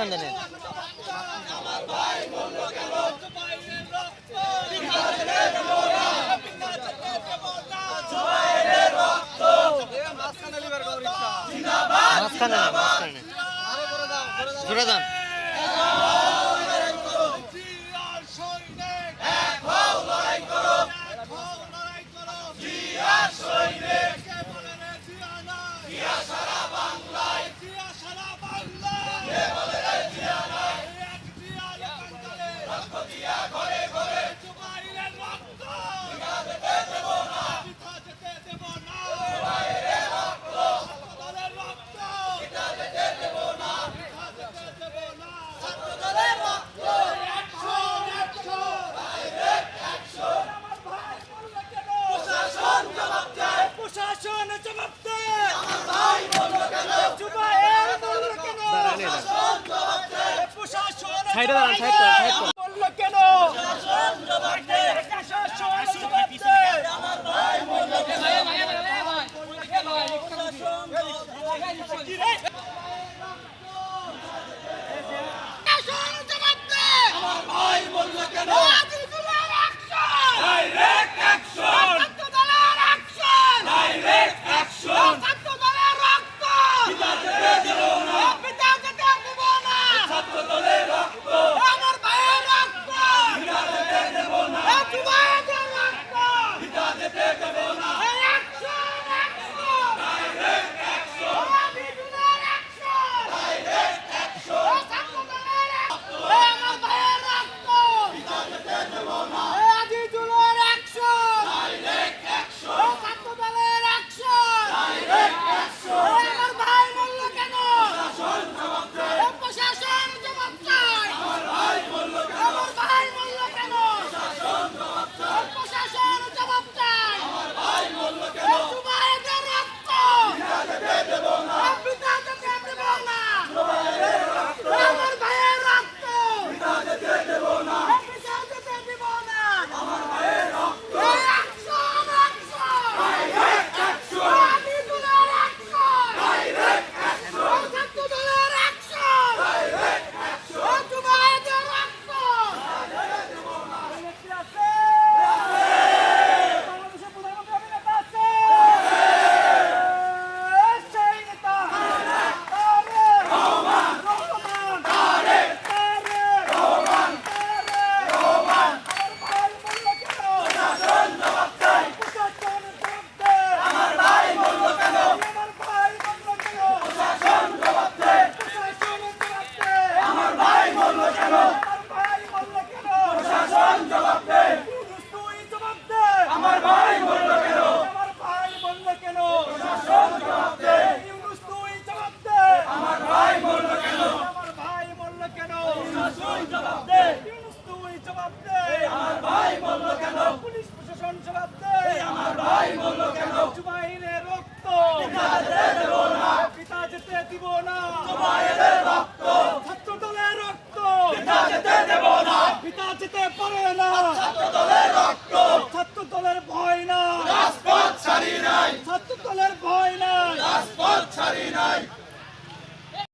অবস্থান জানেন মাঝখানে মাঝখানে ঘুরে যান। সাইডে দাঁড়ান সাইড ভাই বলল কেন?